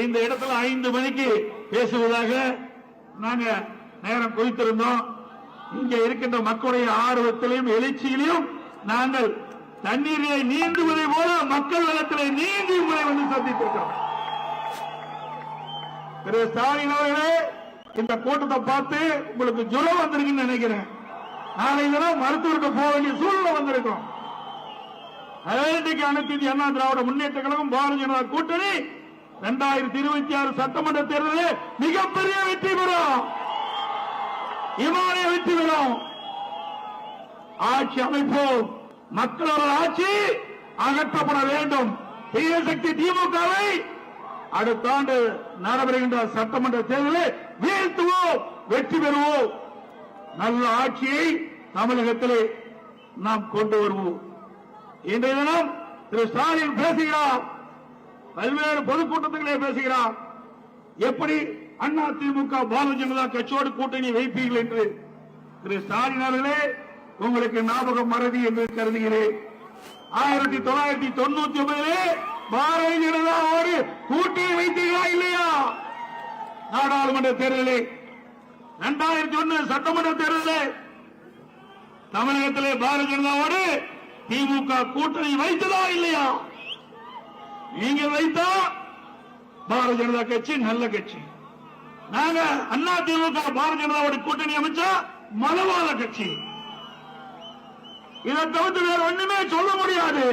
இந்த இடத்துல ஐந்து மணிக்கு பேசுவதாக நாங்க நேரம் குறித்திருந்தோம். இங்க இருக்கின்ற மக்களுடைய ஆர்வத்திலையும் எழுச்சியிலையும் நாங்கள் தண்ணீரிலே நீந்துவதை போல மக்கள் நலத்திலே நீந்தி உங்களை வந்து சந்தித்திருக்கிறோம். திரு ஸ்டாலின் அவர்களே இந்த கூட்டத்தை பார்த்து உங்களுக்கு ஜுரம் வந்திருக்குன்னு நினைக்கிறேன். நாளை தினம் மருத்துவருக்கு போக வேண்டிய சூழ்நிலை வந்திருக்கும். அனைத்துக்கு அனைத்து இந்திய அண்ணா திராவிட முன்னேற்ற கழகம் பாரதிய ஜனதா கூட்டணி இரண்டாயிரத்தி இருபத்தி ஆறு சட்டமன்ற தேர்தலில் மிகப்பெரிய வெற்றி பெறும். இமாலய வெற்றி பெறும். ஆட்சி அமைப்போம் மக்களோட ஆட்சி அகற்றப்பட வேண்டும். தீய சக்தி திமுகவை அடுத்த ஆண்டு நடைபெறுகின்ற சட்டமன்ற தேர்தலில் வீழ்த்துவோம் வெற்றி பெறுவோம். நல்ல ஆட்சியை தமிழகத்திலே நாம் கொண்டு வருவோம். இன்றைய தினம் திரு ஸ்டாலின் பேசுகிறார். பல்வேறு பொதுக்கூட்டத்திலே பேசுகிறார். எப்படி அண்ணா திமுக பாரதிய ஜனதா கட்சியோடு கூட்டணி வைப்பீர்கள் என்று? திரு ஸ்டாலின் அவர்களே உங்களுக்கு ஞாபகம் மறதி என்று கருதுகிறேன். ஆயிரத்தி தொள்ளாயிரத்தி தொண்ணூத்தி ஒன்பதிலே பாரதிய ஜனதாவோடு கூட்டணி வைத்தீர்களா இல்லையா? நாடாளுமன்ற தேர்தலே இரண்டாயிரத்தி ஒன்னு சட்டமன்ற தேர்தலே தமிழகத்திலே பாரதிய ஜனதாவோடு திமுக கூட்டணி வைத்ததா இல்லையா? நீங்க வைத்தா பாரதிய ஜனதா கட்சி நல்ல கட்சி. நாங்க அண்ணா திமுக பாரதிய ஜனதாவோட கூட்டணி அமைச்சா மனவாத கட்சி. இதை தவிர்த்து வேற ஒண்ணுமே சொல்ல முடியாது.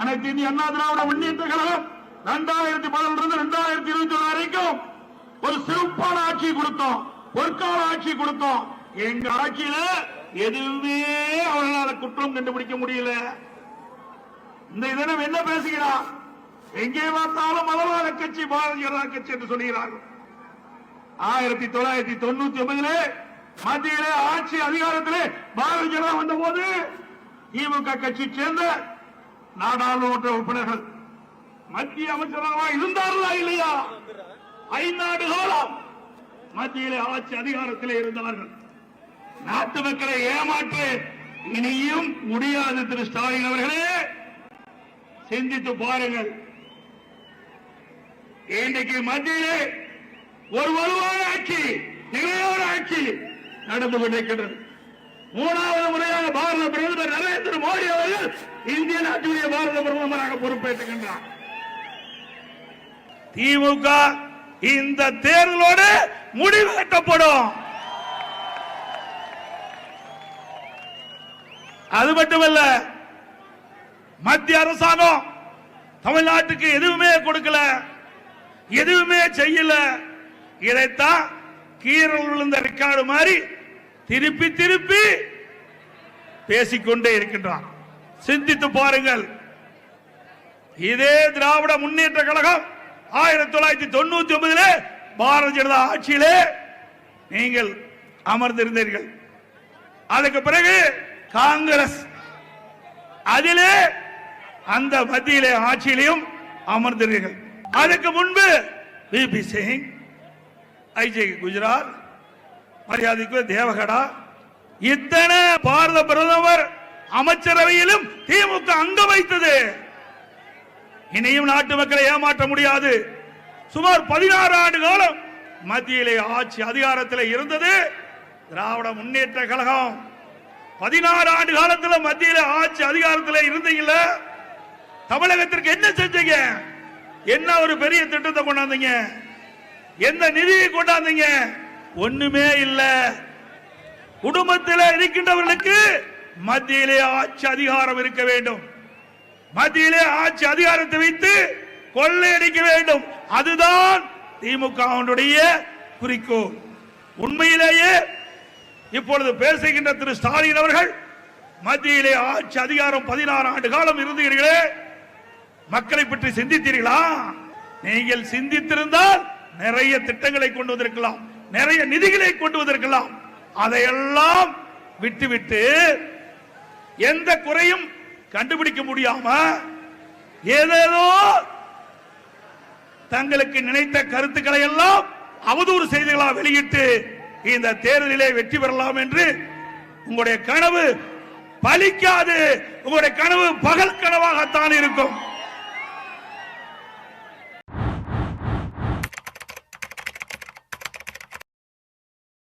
அனைத்து இந்திய அண்ணா திராவிட முன்னேற்ற கழகம் இரண்டாயிரத்தி பதினொன்று இரண்டாயிரத்தி இருபத்தி ஒன்று வரைக்கும் ஒரு சிறப்பான ஆட்சி கொடுத்தோம். பொற்கால ஆட்சி கொடுத்தோம். எங்க ஆட்சியில எதுவுமே அவர்களால் குற்றம் கண்டுபிடிக்க முடியல. இந்த தினம் என்ன பேசுகிறார்? எங்கே பார்த்தாலும் மதவாத கட்சி பாரதிய ஜனதா கட்சி என்று சொல்கிறார்கள் ஆயிரத்தி தொள்ளாயிரத்தி தொண்ணூத்தி ஒன்பதிலே மத்தியிலே ஆட்சி அதிகாரத்திலே பாரதிய ஜனதா வந்த போது திமுக கட்சி சேர்ந்த நாடாளுமன்ற உறுப்பினர்கள் மத்திய அமைச்சராக இருந்தார்களா இல்லையா? ஐநாடு காலம் மத்தியிலே ஆட்சி அதிகாரத்திலே இருந்தவர்கள் நாட்டு மக்களை ஏமாற்று இனியும் முடியாது திரு ஸ்டாலின் அவர்களே. சிந்தித்து பாருங்கள். இன்றைக்கு மத்தியிலே ஒரு வலுவான ஆட்சி நிலையான ஆட்சி நடந்து கொண்டிருக்கின்றது. மூணாவது முறையாக பாரத பிரதமர் நரேந்திர மோடி அவர்கள் இந்திய நாட்டுடைய பாரத பிரதமராக பொறுப்பேற்றுகின்றார். திமுக இந்த தேர்தலோடு முடிவு கட்டப்படும். அது மட்டுமல்ல மத்திய அரசாங்கம் தமிழ்நாட்டுக்கு எதுவுமே கொடுக்கல எதுவுமே செய்யல. இதைத்தான் கீரல் விழுந்த ரெக்கார்டு மாதிரி திருப்பி திருப்பி பேசிக்கொண்டே இருக்கின்றான் சிந்தித்து பாருங்கள். இதே திராவிட முன்னேற்ற கழகம் ஆயிரத்தி தொள்ளாயிரத்தி தொண்ணூத்தி ஒன்பதுல பாரதிய ஜனதா ஆட்சியிலே நீங்கள் அமர்ந்திருந்தீர்கள். அதுக்கு பிறகு காங்கிரஸ் அதிலே அந்த மத்தியிலே ஆட்சியிலையும் அமர்ந்தீர்கள் அதுக்கு முன்பு பிபி சிங் ஐஜே குஜராத் மரியாதைக்கு தேவகடா இத்தனை பாரத பிரதமர் அமைச்சரவையிலும் திமுக அங்க வைத்தது. இனியும் நாட்டு மக்களை ஏமாற்ற முடியாது. சுமார் பதினாறு ஆண்டு காலம் மத்தியிலே ஆட்சி அதிகாரத்தில் இருந்தது. திராவிட முன்னேற்ற கழகம். பதினாறு ஆண்டு காலத்தில் மத்தியில ஆட்சி அதிகாரத்தில் இருந்தீங்களா தமிழகத்திற்கு என்ன செஞ்சீங்க? என்ன ஒரு பெரிய திட்டத்தை கொண்டாந்தீங்க? எந்த நிதியை கொண்டாந்தீங்க? ஒண்ணுமே இல்ல. குடும்பத்தில் இருக்கின்றவர்களுக்கு மத்தியிலே ஆட்சி அதிகாரம் இருக்க வேண்டும். மத்தியிலே ஆட்சி அதிகாரத்தை வைத்து கொள்ளையடிக்க வேண்டும். அதுதான் திமுகவினுடைய குறிக்கோள். உண்மையிலேயே இப்பொழுது பேசுகின்ற திரு ஸ்டாலின் அவர்கள் மத்தியிலே ஆட்சி அதிகாரம் பதினாறு ஆண்டு காலம் இருந்தீர்களே மக்களை பற்றி சிந்தித்தீர்களா? நீங்கள் சிந்தித்திருந்தால் நிறைய திட்டங்களை கொண்டு வந்திருக்கலாம். நிறைய நிதிகளை கொண்டு வந்திருக்கலாம். அதையெல்லாம் விட்டுவிட்டு எந்த குறையும் கண்டுபிடிக்க முடியாம ஏதேதோ தங்களுக்கு நினைத்த கருத்துக்களை எல்லாம் அவதூறு செய்திகளா வெளியிட்டு இந்த தேர்தலிலே வெற்றி பெறலாம் என்று உங்களுடைய கனவு பலிக்காது. உங்களுடைய கனவு பகல் கனவாகத்தான் இருக்கும்.